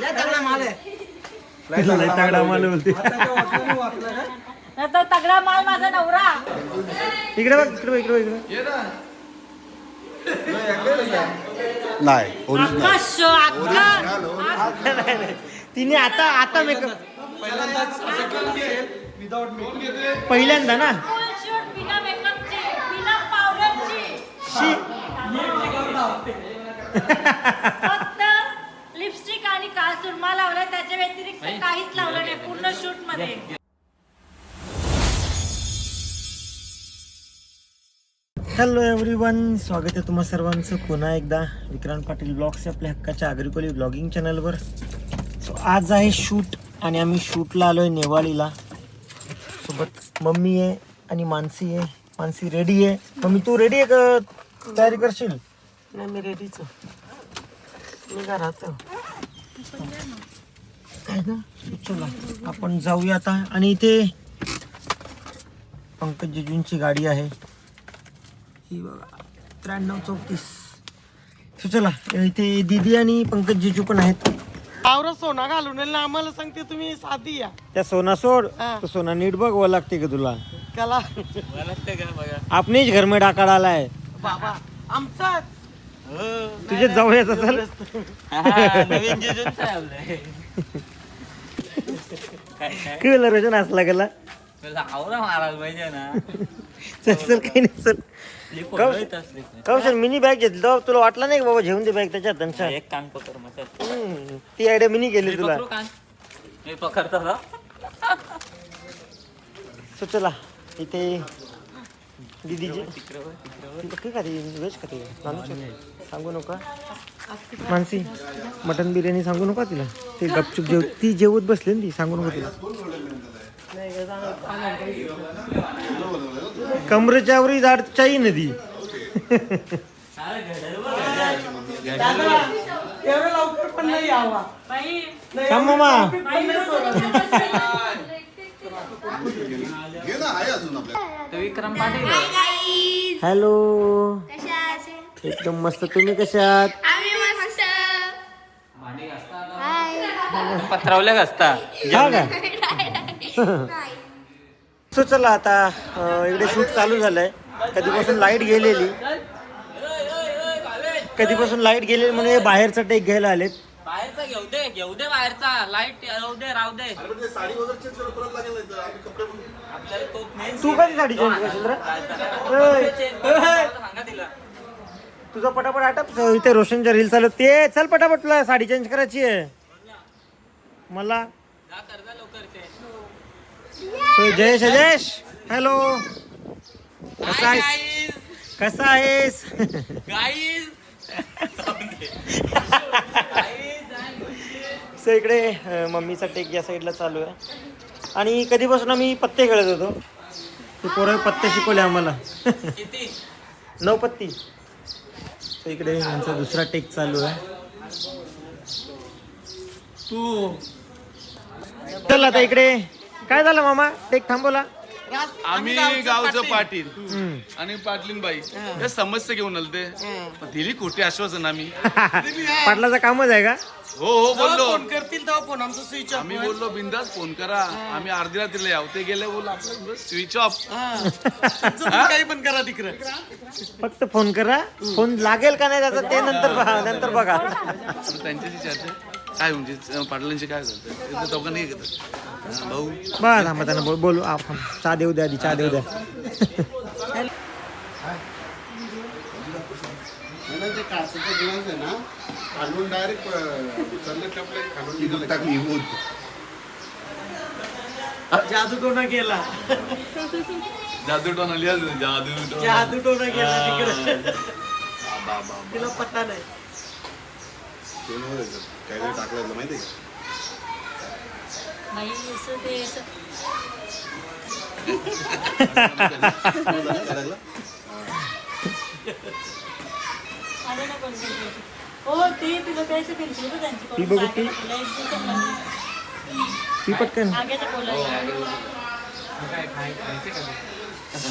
लय तगडा माल आहे. लय तगडा मला बोलते. तगडा माल माझा नवरा. इकडे बघ इकडे बघ इकडे बघ, इकडे नाही ओरिजिनल. तिने आता आता मेकअप पहिल्यांदा ना? फुल शूट बिना मेकअपची बिना पावडरची शी. सुरमा लावलाय त्याच्या व्यतिरिक्त काहीच लावलं नाही पूर्ण शूटमध्ये हॅलो एव्हरीवन स्वागत आहे तुम्हा सर्वांचं पुन्हा एकदा. विक्रांत पाटील ब्लॉग्स आपल्या हक्काच्या आगरीकोली ब्लॉगिंग चॅनलवर सो आज आहे शूट आणि आम्ही शूटला आलो आहे नेवाळीला सोबत मम्मी आहे आणि मानसी आहे. मानसी रेडी आहे. मम्मी तू रेडी आहे का? तयारी करशील? नाही मी रेडीच मी का चला आपण जाऊया आता. आणि इथे पंकज जिजूंची गाडी आहे. ही बघा त्र्याण्णव चौतीस. So चला इथे दीदी आणि पंकज जिजू पण आहेत. आवरा सोना घालून आम्हाला सांगते तुम्ही साधी या. त्या सोना सोड. तो सोना नीट बघ लागते का तुला? कला. आपणीच घर में डाका डालाय. बाबा आमचाच. तुझे जाऊयाच असेल? कळलं रोशन असला गेला. आवरा महाराज पाहिजे ना. चल काही नाही चल. कौशल मिनी बॅग घेतली. तुला वाटलं नाही का बाबा घेऊन दे बॅग त्याच्यात त्यांच्या एक कान पकड मग ती आयडिया मिनी केली मी तुला. पकडतो सो चला इथे दीदीची बघ. ती का ती व्हेज का ती? सांगू नका. मानसी मटन बिर्याणी सांगू नका तिला. ते गपचूप जेव ती जेवत बसली ना ती सांगू नका तिला. कमरेच्या वरी जाडच्याही नदी एवढं लवकर पण नाही यावा बाई थांब मामा. बाई घे ना आहे अजून आपल्या. तो विक्रम पाटील हॅलो एकदम मस्त. तुम्ही कशात आम्ही मस्त. भांडी घासता हाय. पत्रावल्या हा का? सो चला आता अं, इकडे शूट चालू झालंय. कधीपासून लाइट गेलेली. कधीपासून लाइट गेलेली म्हणून हे बाहेरचा टेक घ्यायला आलेत. बाहेरचा घेऊ दे घेऊ दे बाहेरचा. लाइट राहू दे राहू दे. साडी वगैरे चेंज करायला परत लागेल नाही तर आम्ही कपडे पण आपल्याला तो main तू कधी साडी चेंज करशील रे? कपडे change करायला सांगा तिला. तुझा पटापट आटप. इथे रोशनच्या रील चालू ते चल पटापट तुला साडी चेंज करायची आहे. मला. जयेश जयेश हॅलो कसा आहेस? कसा आहेस? सो इकडे मम्मीचा टेक या साईडला चालू आहे. आणि कधीपासून आम्ही पत्ते खेळत होतो? ते पोरं पत्ते शिकवले आम्हाला. नऊ पत्ती. सो इकडे आमचा दुसरा टेक चालू आहे. तू चल आता इकडे. काय झालं मामा? टेक थांबवला? आम्ही गावचं पाटील. आणि पाटलीनबाई हे. समस्या घेऊन आले ते पण दिली खोटी आश्वासन आम्ही. पाटलाचं कामच आहे का? हो हो बोललो. फोन करतील तेव्हा फोन आमचा स्विच ऑफ आम्ही बोललो बिंदास फोन करा. आम्ही अर्धी रात्रीला याव ते गेले बोल आपलं स्विच ऑफ काही पण करा तिकडे. फक्त फोन करा. फोन लागेल का नाही त्याचा ते नंतर बघा नंतर बघा. त्यांच्याशी चर्चा काय म्हणजे पाटलांशी काय झालं? ते तर दोघांनी हे हा, बरं थांबा त्यांना बोल बोलू आपण चहा देऊ द्या आधी चहा देऊ द्या. जादू टोना केला जादू टोन आज, जादू टोना. जादू टोना केला तिकडे तिला पत्ता नाही. टाकलं माहिती आहे बाई असं ते असं? आलं ना कोण. हो ते तुला त्याचं पेन्सिल त्यांची ती बघू ती. पटकन.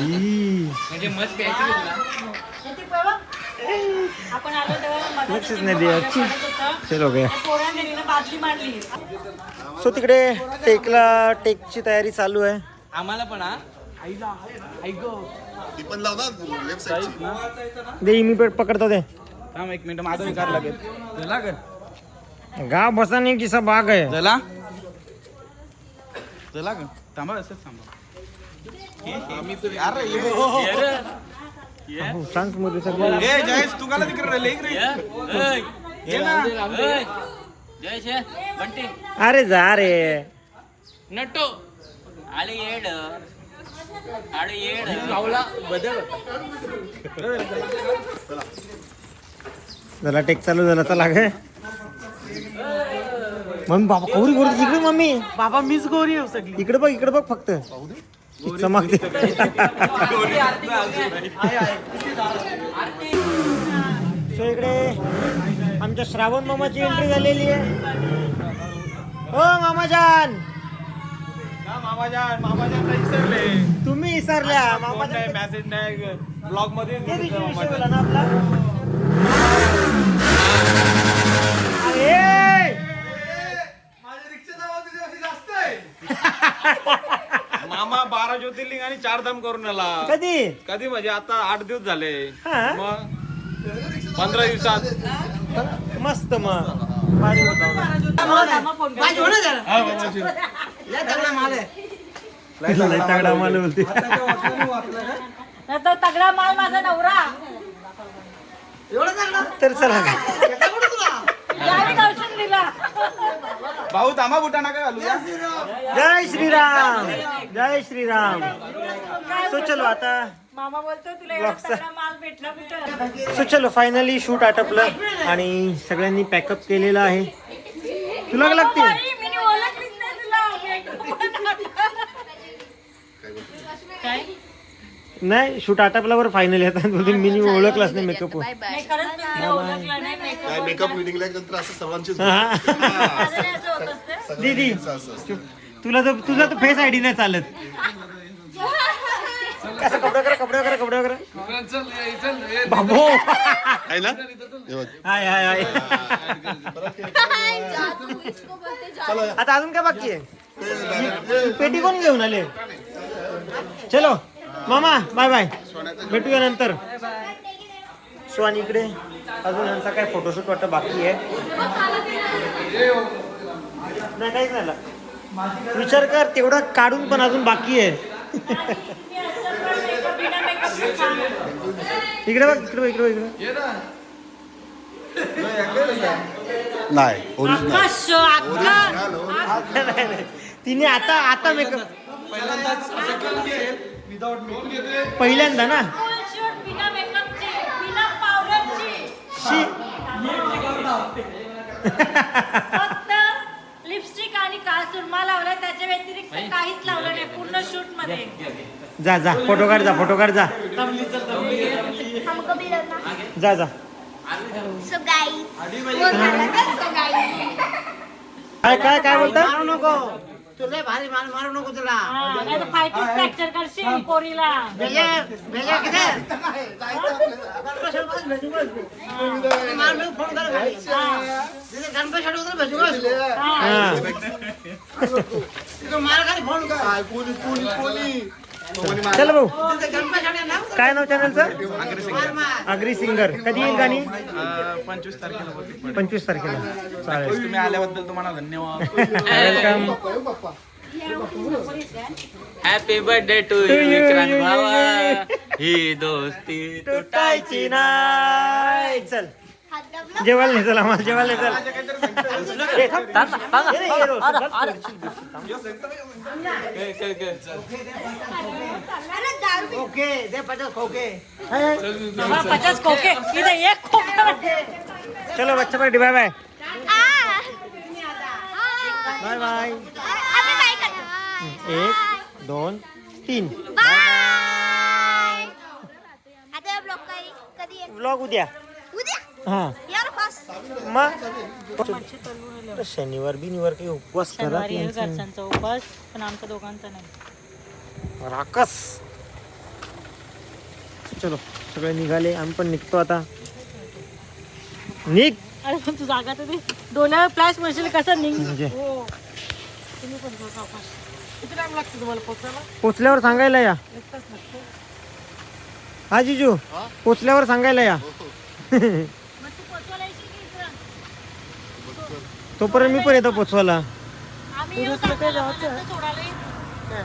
म्हणजे मत प्यायची का तुला हे. आपण आलो तेव्हा मांडली. सो तिकडे टेकला टेकची तयारी चालू आहे. आम्हाला पण हा? ती दे इमिपेट पकडतो दे. थांब एक मिनिट माझं विकार लागेल लागेल गाव बसाने किसा बाग आहे. चला. चला का थांबा असंच थांबा. चान्समध्ये सगळं ए जयेश तू काला तिकडे राहिले इकडे. ये. ना. बंटी. अरे जा रे. नटो आले येड. आले येड. गावला बदल. जरा टेक चालू झाला चला गे. मम्मी बाबा कौरी गोरी इकडे मम्मी. बाबा मीच गोरी आहे सगळी. इकडे बघ इकडे बघ फक्त. चमकते सो इकडे आमच्या श्रावण मामाची एंट्री झालेली आहे. हो मामाजान. मामाजान मामाजान नाही विसरले तुम्ही विसरल्या. मामाजान मेसेज नाही ब्लॉगमध्ये ते दिवशी विषय बोला ना आपला अरे मामा बारा ज्योतिर्लिंग आणि चार धाम करून आला. कधी? कधी म्हणजे आता आठ दिवस झाले. हा? मग पंधरा दिवसात. मस्त मग. भारी होता. लय तगडा माल बोलते. तगडा माल माझा नवरा. तर चला. भाऊ थांबा बुटा नका घालू. जय श्रीराम. जय श्रीराम. सो चलो आता. मामा बोलतो तुला एवढा Boxer. तगडा माल भेटला कुठं सो चलो फायनली शूट आटपलं आणि सगळ्यांनी पॅकअप केलेलं आहे. तुला का लागते? काय? नाही शूट आटपल्यावर फायनली बोलते मी नी ओळखलाच नाही मेकअप बाय बाय काय मिटिंगला असं असतं. दीदी. तुला तर तुझा तर फेस आयडी नाही चालत. कसं कपडे करा कपडे करा कपडे करा बाबो. आहे ना? बघ. हाय हाय हाय. जादू इसको बोलते जादू आता अजून काय बाकी आहे? पेटी कोण घेऊन आले? चलो. मामा बाय बाय. भेटूया नंतर. सो आणि इकडे. अजून यांचा काय फोटोशूट वाटतं बाकी आहे? नाही काहीच नाही झालं. विचार कर तेवढा काढून पण अजून बाकी आहे. इकडे बघ इकडे बघ इकडे बघ इकडे नाही. तिने आता आता मेकअप पहिल्यांदा ना? शी फक्त लिपस्टिक आणि काळा सुरमा लावलाय त्याच्या व्यतिरिक्त काहीच लावलं नाही पूर्ण शूटमध्ये जा. जा फोटो काढ जा. फोटो काढ जा हमको भी रखना जा जा सो गाइस वो गाना कर सो गाइस काय काय काय बोलता हा, नाही तर फायटिंग फ्रॅक्चर करशील पोरीला हा काय कोणी कोणी कोणी चल भाऊ. काय नाव चॅनलचं अग्री सिंगर. कधी येईल गाणी? पंचवीस तारखेला. पंचवीस तारखेला चालेल. तुम्ही आल्याबद्दल तुम्हाला धन्यवाद. Welcome happy birthday to To you you, Vikrant भावा ही दोस्ती तुटायची नाही चल जेवायला नाही चल आम्हाला जेवायला नाही चल ए, थांब. ये रे, ये रो, चल. अरे दारू हा, पचास खोके इथे एक खोका चलो बच्चा पार्टी बाय बाय आ बाय बाय अबे बाय कर एक दोन तीन बाय आता ब्लॉग काही कधी आहे? ब्लॉग उद्या उद्या हा. मग? शनिवार बिनिवार काही उपवास करा शनिवारी आहे त्यांचं. घरच्यांचा उपास पण आमच्या दोघांचा नाही. राकस चलो सगळे निघाले. आम्ही पण निघतो आता. निघ! अरे पण तू जागा तर दे. डोळ्यावर फ्लॅश म्हणशील कसं निघ? म्हणजे? तुम्ही पण जाऊ सावकाश. किती टाइम लागतो तुम्हाला पोहोचायला पोचल्यावर सांगायला या. लागतो. हा जिजू. पोचल्यावर सांगायला या मग तू पोचवायला येशील की इकडं? तोपर्यंत मी पण येतो पोचवायला. आम्ही येऊ सांगतो सोडायला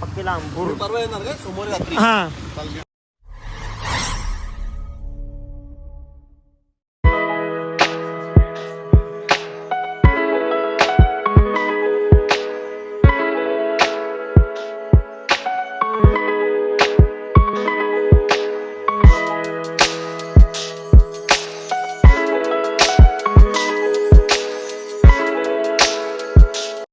पक्की लांब परवा येणार काय? सोमवारी रात्री? हा.